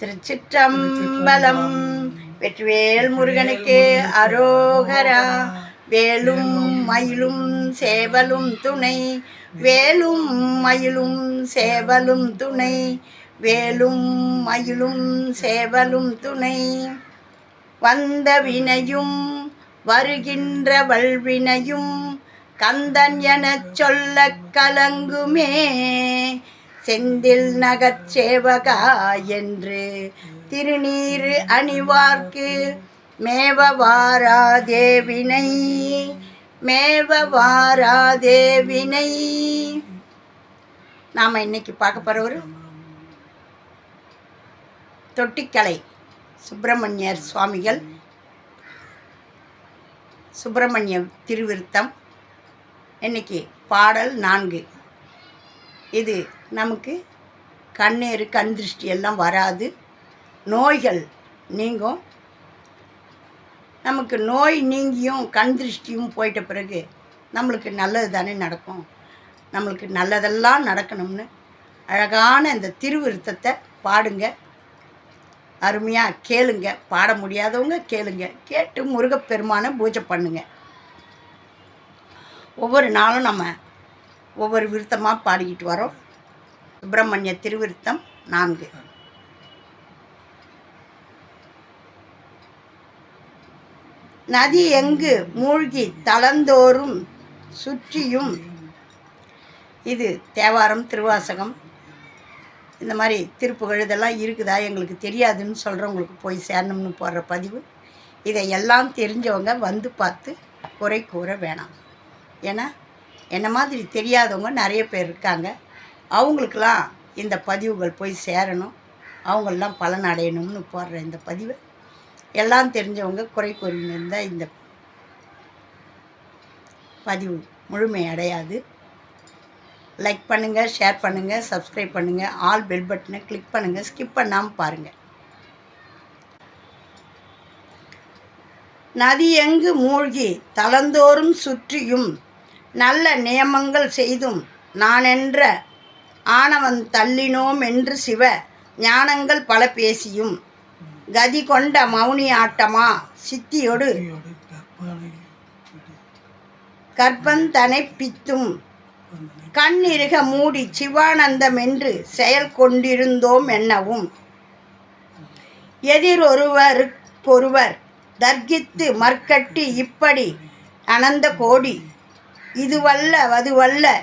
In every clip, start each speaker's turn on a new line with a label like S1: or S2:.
S1: திருச்சிற்றம்பலம். வெற்றிவேல் முருகனுக்கு அரோகரா. வேலும் மயிலும் சேவலும் துணை. வேலும் மயிலும் சேவலும் துணை. வேலும் மயிலும் சேவலும் துணை. வந்த வினையும் வருகின்ற வல்வினையும் கந்தன் எனச் சொல்ல கலங்குமே. செந்தில் நகச்சேவகா என்று திருநீரு அணிவார்க்கு. மேவ தேவினை மேவ நாம் இன்னைக்கு பார்க்க போகிறவர் தொட்டிக்கலை சுப்பிரமணியர் சுவாமிகள். சுப்பிரமணிய திருவிருத்தம். இன்னைக்கு பாடல் நான்கு. இது நமக்கு கண்ணேறு கண் திருஷ்டி எல்லாம் வராது. நோய்கள் நீங்கும். நமக்கு நோய் நீங்கியும் கண் திருஷ்டியும் போயிட்ட பிறகு நம்மளுக்கு நல்லது தானே நடக்கும். நம்மளுக்கு நல்லதெல்லாம் நடக்கணும்னு அழகான இந்த திருவிருத்தத்தை பாடுங்க. அருமையாக கேளுங்க. பாட முடியாதவங்க கேளுங்க. கேட்டு முருகப்பெருமானை பூஜை பண்ணுங்க. ஒவ்வொரு நாளும் நம்ம ஒவ்வொரு விருத்தமாக பாடிக்கிட்டு வரோம். சுப்பிரமணிய திருவிருத்தம் நான்கு. நதி எங்கு மூழ்கி தளந்தோறும் சுற்றியும்? இது தேவாரம் திருவாசகம். இந்த மாதிரி திருப்புகள் இதெல்லாம் இருக்குதா? எங்களுக்கு தெரியாதுன்னு சொல்கிறவங்களுக்கு போய் சேரணும்னு போடுற பதிவு. இதை எல்லாம் தெரிஞ்சவங்க வந்து பார்த்து குறை கூற வேணாம். ஏன்னா என்ன மாதிரி தெரியாதவங்க நிறைய பேர் இருக்காங்க. அவங்களுக்கெல்லாம் இந்த பதிவுகள் போய் சேரணும். அவங்களெலாம் பலன் அடையணும்னு போடுற இந்த பதிவை. எல்லாம் தெரிஞ்சவங்க குறை கூறின்னு இருந்தால் இந்த பதிவு முழுமை அடையாது. லைக் பண்ணுங்கள் ஷேர் பண்ணுங்கள் சப்ஸ்கிரைப் பண்ணுங்கள் ஆல் பெல் பட்டனை கிளிக் பண்ணுங்கள் ஸ்கிப் பண்ணாமல் பாருங்கள் நதி எங்கு மூழ்கி தளந்தோறும் சுற்றியும் நல்ல நியமங்கள் செய்தும் நானென்ற ஆணவன் தள்ளினோம் என்று சிவ ஞானங்கள் பல பேசியும். கதி கொண்ட மௌனி ஆட்டமா? சித்தியொடு. கற்பந்தனை பித்தும். கண்ணிருக மூடி சிவானந்தம் என்று செயல் கொண்டிருந்தோம் என்னவும். எதிரொருவருக்கொருவர் தர்கித்து மற்கட்டி இப்படி அனந்த கோடி இதுவல்ல அதுவல்ல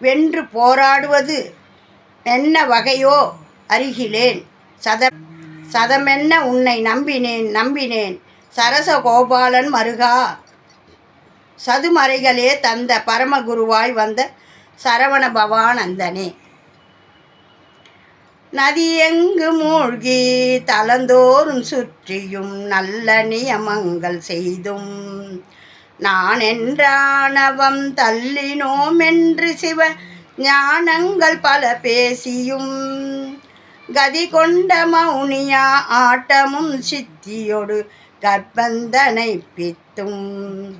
S1: வென்று போராடுவது என்ன வகையோ அருகிலேன். சத சதமென்ன உன்னை நம்பினேன் நம்பினேன். சரச கோபாலன் மருகா. சதுமறைகளே தந்த பரமகுருவாய் வந்த சரவண பவானந்தனே. நதியெங்கு மூழ்கி தளந்தோறும் சுற்றியும் நல்ல நியமங்கள் செய்தும் நான் என்றானவம் தள்ளினோம் என்று சிவ ஞானங்கள் பல பேசியும். கதி கொண்ட மௌனியா ஆட்டமும் சித்தியோடு கர்ப்பந்தனை பித்தும்.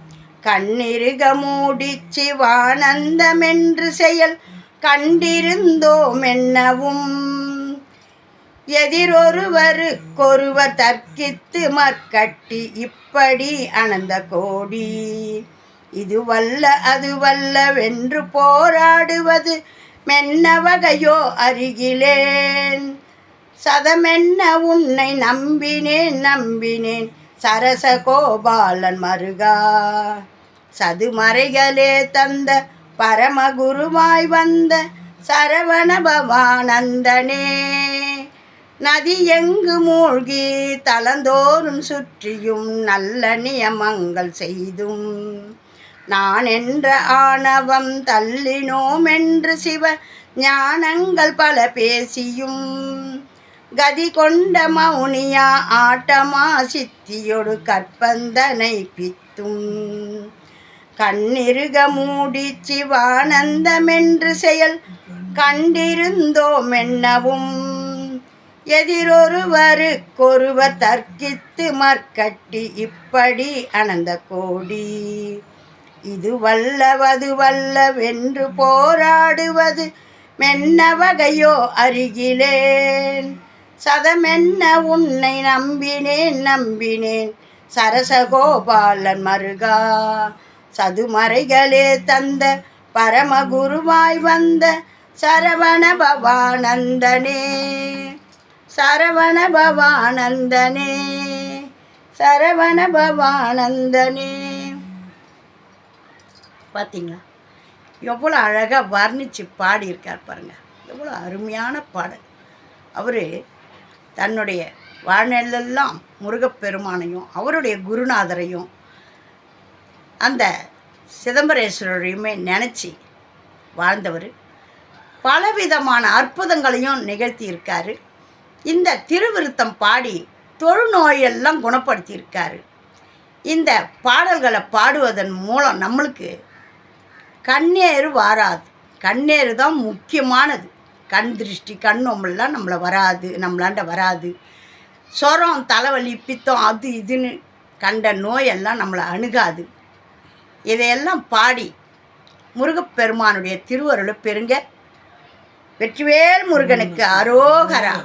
S1: கண்ணிருக மூடி சிவானந்தமென்று செயல் கண்டிருந்தோம் என்னவும் எதிரொருவருக்கொருவர் தர்க்கித்து மற்கட்டி இப்படி அனந்த கோடி. இது வல்ல அது வல்ல வென்று போராடுவது மென்ன வகையோ அருகிலேன். சதமென்ன உன்னை நம்பினேன் நம்பினேன் சரச கோபாலன் மருகா. சதுமறைகளே தந்த பரமகுருவாய் வந்த சரவண பவானந்தனே. நதி எங்கு மூழ்கி தளந்தோறும் சுற்றியும் நல்ல நியமங்கள் செய்தும். நான் என்ற ஆணவம் தள்ளினோம் என்று சிவ ஞானங்கள் பல பேசியும். கதி கொண்ட மௌனியா ஆட்டமா சித்தியொடு கற்பந்தனை பித்தும். கண்ணிருக மூடி சிவானந்தமென்று செயல் கண்டிருந்தோம் என்னவும். எதிரொருவருக்கொருவர் தர்க்கித்து மற்கட்டி இப்படி அனந்த கோடி. இது வல்லவது வல்லவென்று போராடுவது மென்ன வகையோ அருகிலேன். சதமென்ன உன்னை நம்பினேன் நம்பினேன். சரசகோபாலன் மருகா. சதுமறைகளே தந்த பரமகுருவாய் வந்த சரவண பவானந்தனே. சரவண பவானந்தனே சரவண பவானந்தனே பார்த்தீங்களா எவ்வளோ அழகாக வர்ணித்து பாடியிருக்கார் பாருங்கள் எவ்வளோ அருமையான பாடல். அவர் தன்னுடைய வாழ்நிலெல்லாம் முருகப்பெருமானையும் அவருடைய குருநாதரையும் அந்த சிதம்பரேஸ்வரரையுமே நினச்சி வாழ்ந்தவர். பலவிதமான அற்புதங்களையும் நிகழ்த்தியிருக்காரு. இந்த திருவிருத்தம் பாடி தொழுநோயெல்லாம் குணப்படுத்தியிருக்காரு. இந்த பாடல்களை பாடுவதன் மூலம் நம்மளுக்கு கண்ணேறு வாராது. கண்ணேறு தான் முக்கியமானது. கண் திருஷ்டி கண்ணொம்பெல்லாம் நம்மளை வராது நம்மளாண்ட வராது. சொரம் தலைவலி பித்தம் அது இதுன்னு கண்ட நோயெல்லாம் நம்மளை அணுகாது. இதையெல்லாம் பாடி முருகப்பெருமானுடைய திருவருளை பெருங்க வெற்றிவேல் முருகனுக்கு அரோகரா.